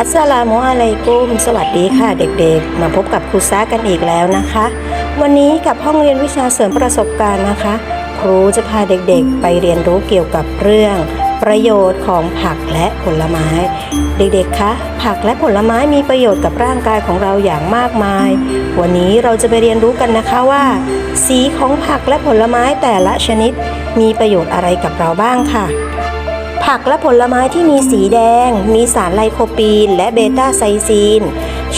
อัสลามุอะลัยกุม สวัสดีค่ะเด็กๆ มาพบกับครูซ่ากันอีกแล้วนะคะ วันนี้กับห้องเรียนวิชาเสริมประสบการณ์นะคะ ครูจะพาเด็กๆ ไปเรียนรู้เกี่ยวกับเรื่อง ประโยชน์ของผักและผลไม้ เด็กๆ คะ ผักและผลไม้มีประโยชน์กับร่างกายของเราอย่างมากมาย วันนี้เราจะไปเรียนรู้กันนะคะว่า สีของผักและผลไม้แต่ละชนิด มีประโยชน์อะไรกับเราบ้างค่ะ ผักและผลไม้ที่มีสีแดง มีสารไลโคปีน และเบต้าไซซีน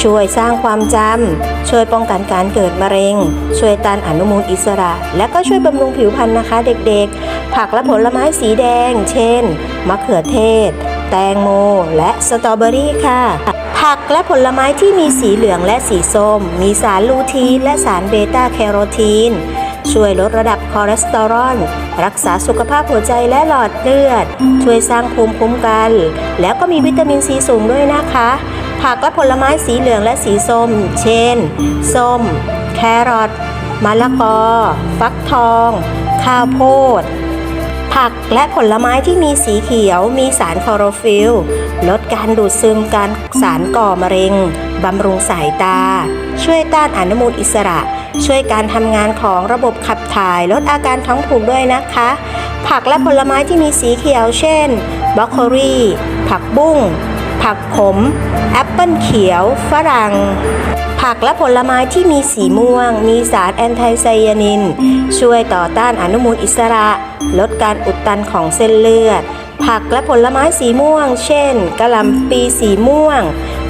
ช่วยสร้างความจำ ช่วยป้องกันการเกิดมะเร็ง ช่วยต้านอนุมูลอิสระ และก็ช่วยบำรุงผิวพรรณนะคะเด็กๆ ผักและผลไม้สีแดง เช่น มะเขือเทศ แตงโม และสตรอเบอรี่ค่ะผักและผลไม้ที่มีสีเหลืองและสีส้ม มีสารลูทีนและสารเบต้าแคโรทีน ช่วยลดระดับคอเลสเตอรอล รักษาสุขภาพหัวใจและหลอดเลือด ช่วยสร้างภูมิคุ้มกัน แล้วก็มีวิตามินซีสูงด้วยนะคะ ผักและผลไม้สีเหลืองและสีส้ม เช่น ส้ม แครอทมะละกอ ฟักทอง ข้าวโพด ผักและผลไม้ที่มีสีเขียวมีสารคลอโรฟิลลดการดูดซึมการสารก่อมะเร็ง บำรุงสายตา ช่วยต้านอนุมูลอิสระ ช่วยการทำงานของระบบขับถ่าย ลดอาการท้องผูกด้วยนะคะ ผักและผลไม้ที่มีสีเขียวเช่นบรอกโคลีผักบุ้ง ผักขม แอปเปิลเขียว ฝรั่ง ผักและผลไม้ที่มีสีม่วง มีสารแอนไทไซยานิน ช่วยต่อต้านอนุมูลอิสระ ลดการอุดตันของเส้นเลือด ผักและผลไม้สีม่วง เช่นกะหล่ำปีสีม่วง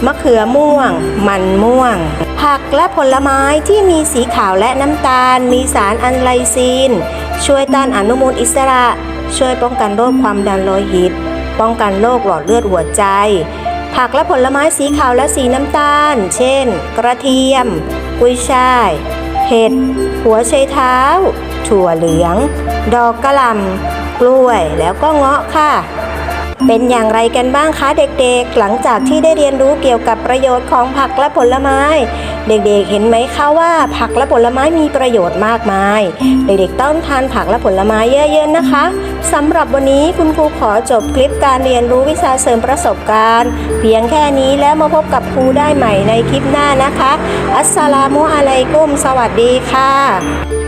มะเขือม่วง มันม่วง ผักและผลไม้ที่มีสีขาวและน้ำตาล มีสารอันไลซีน ช่วยต้านอนุมูลอิสระ ช่วยป้องกันโรคความดันโลหิต ป้องกันโรคหลอดเลือดหัวใจ ผักและผลไม้สีขาวและสีน้ำตาล เช่น กระเทียม กุยช่าย เห็ด หัวไชเท้า ถั่วเหลือง ดอกกระหล่ำกล้วยแล้วก็เงาะค่ะ เป็นอย่างไรกันบ้างคะเด็กๆ หลังจากที่ได้เรียนรู้เกี่ยวกับประโยชน์ของผักและผลไม้ เด็กๆ เห็นไหมคะว่าผักและผลไม้มีประโยชน์มากมาย เด็กๆ ต้องทานผักและผลไม้เยอะๆนะคะสำหรับวันนี้คุณครูขอจบคลิปการเรียนรู้วิชาเสริมประสบการณ์ เพียงแค่นี้แล้วมาพบกับครูได้ใหม่ในคลิปหน้านะคะ อัสสลามุอะลัยกุม สวัสดีค่ะ